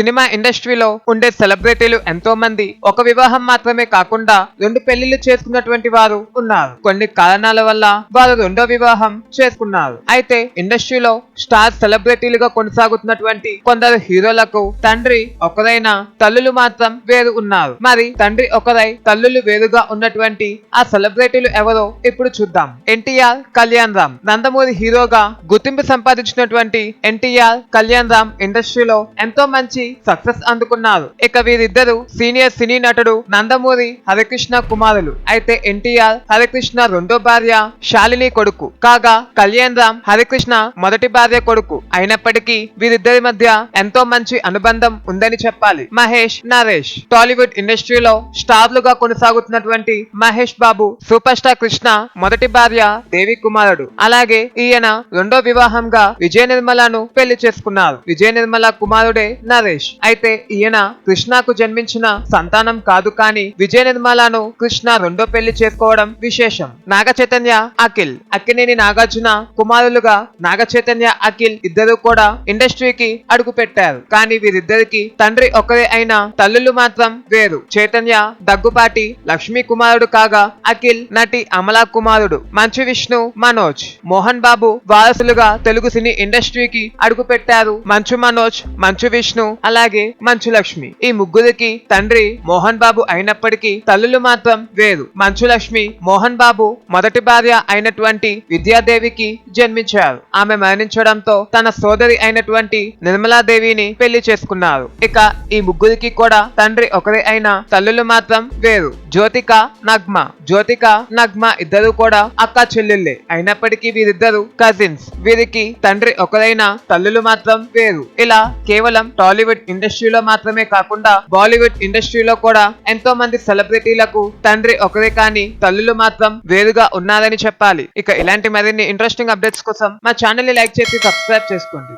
Cinema ఇండస్ట్రీలో ఉండే సెలబ్రిటీలు ఎంతో మంది. ఒక వివాహం మాత్రమే కాకుండా రెండు పెళ్ళిళ్ళు చేసుకున్నటువంటి వారు ఉన్నారు. కొన్ని కారణాల వల్ల వారు రెండో వివాహం చేసుకున్నారు. అయితే ఇండస్ట్రీలో స్టార్ సెలబ్రిటీలుగా కొనసాగుతున్నటువంటి కొందరు హీరోలకు తండ్రి ఒకరైన తల్లులు మాత్రం వేరు ఉన్నారు. మరి తండ్రి ఒకరై తల్లులు వేరుగా ఉన్నటువంటి ఆ సెలబ్రిటీలు ఎవరో ఇప్పుడు చూద్దాం. ఎన్టీఆర్ కళ్యాణ్ రామ్ నందమూరి హీరోగా గుర్తింపు సంపాదించినటువంటి ఎన్టీఆర్ కళ్యాణ్ రామ్ ఇండస్ట్రీలో ఎంతో మంచి సక్సెస్ అందుకున్నారు. ఇక వీరిద్దరు సీనియర్ సినీ నటుడు నందమూరి హరికృష్ణ కుమారులు. అయితే ఎన్టీఆర్ హరికృష్ణ రెండో భార్య శాలిని కొడుకు. కాగా కళ్యాణ్ రామ్ హరికృష్ణ మొదటి భార్య కొడుకు. అయినప్పటికీ వీరిద్దరి మధ్య ఎంతో మంచి అనుబంధం ఉందని చెప్పాలి. మహేష్ నరేష్. టాలీవుడ్ ఇండస్ట్రీలో స్టార్లుగా కొనసాగుతున్నటువంటి మహేష్ బాబు సూపర్ స్టార్ కృష్ణ మొదటి భార్య దేవి కుమారుడు. అలాగే ఈయన రెండో వివాహంగా విజయ నిర్మలను పెళ్ళి చేసుకున్నారు. విజయ నిర్మల కుమారుడే నరేష్. అయితే ఈయన కృష్ణకు జన్మించిన సంతానం కాదు కానీ విజయ నిర్మలను కృష్ణ రెండో పెళ్ళి చేసుకోవడం విశేషం. నాగ చైతన్య అఖిల్. అక్కినేని నాగార్జున కుమారులుగా నాగ చైతన్య అఖిల్ ఇద్దరు కూడా ఇండస్ట్రీకి అడుగు పెట్టారు కానీ వీరిద్దరికి తండ్రి ఒకరే అయిన తల్లులు మాత్రం వేరు. చైతన్య దగ్గుపాటి లక్ష్మీ కుమారుడు కాగా అఖిల్ నటి అమలా కుమారుడు మంచు విష్ణు మనోజ్. మోహన్ బాబు వారసులుగా తెలుగు సినీ ఇండస్ట్రీకి అడుగు పెట్టారు మంచు మనోజ్ మంచు విష్ణు అలాగే మంచులక్ష్మి. ఈ ముగ్గురికి తండ్రి మోహన్ బాబు అయినప్పటికీ తల్లులు మాత్రం వేరు. మంచులక్ష్మి మోహన్ బాబు మొదటి భార్య అయినటువంటి విద్యాదేవికి జన్మించారు. ఆమె మరణించడంతో తన సోదరి అయినటువంటి నిర్మలాదేవిని పెళ్ళి చేసుకున్నారు. ఇక ఈ ముగ్గురికి కూడా తండ్రి ఒకరే అయిన తల్లులు మాత్రం వేరు. జ్యోతిక నగ్మ. జ్యోతిక నగ్మ ఇద్దరు కూడా అక్క చెల్లెళ్ళే. అయినప్పటికీ వీరిద్దరు కజిన్స్ వీరికి తండ్రి ఒకరైన తల్లులు మాత్రం వేరు. ఇలా కేవలం టాలీవుడ్ టాలీవుడ్ ఇండస్ట్రీలో మాత్రమే కాకుండా బాలీవుడ్ ఇండస్ట్రీలో కూడా ఎంతో మంది సెలబ్రిటీలకు తండ్రి ఒకరే కానీ తల్లులు మాత్రం వేరుగా ఉన్నారని చెప్పాలి. ఇక ఇలాంటి మరిన్ని ఇంట్రెస్టింగ్ అప్డేట్స్ కోసం మా ఛానల్ని లైక్ చేసి సబ్స్క్రైబ్ చేసుకోండి.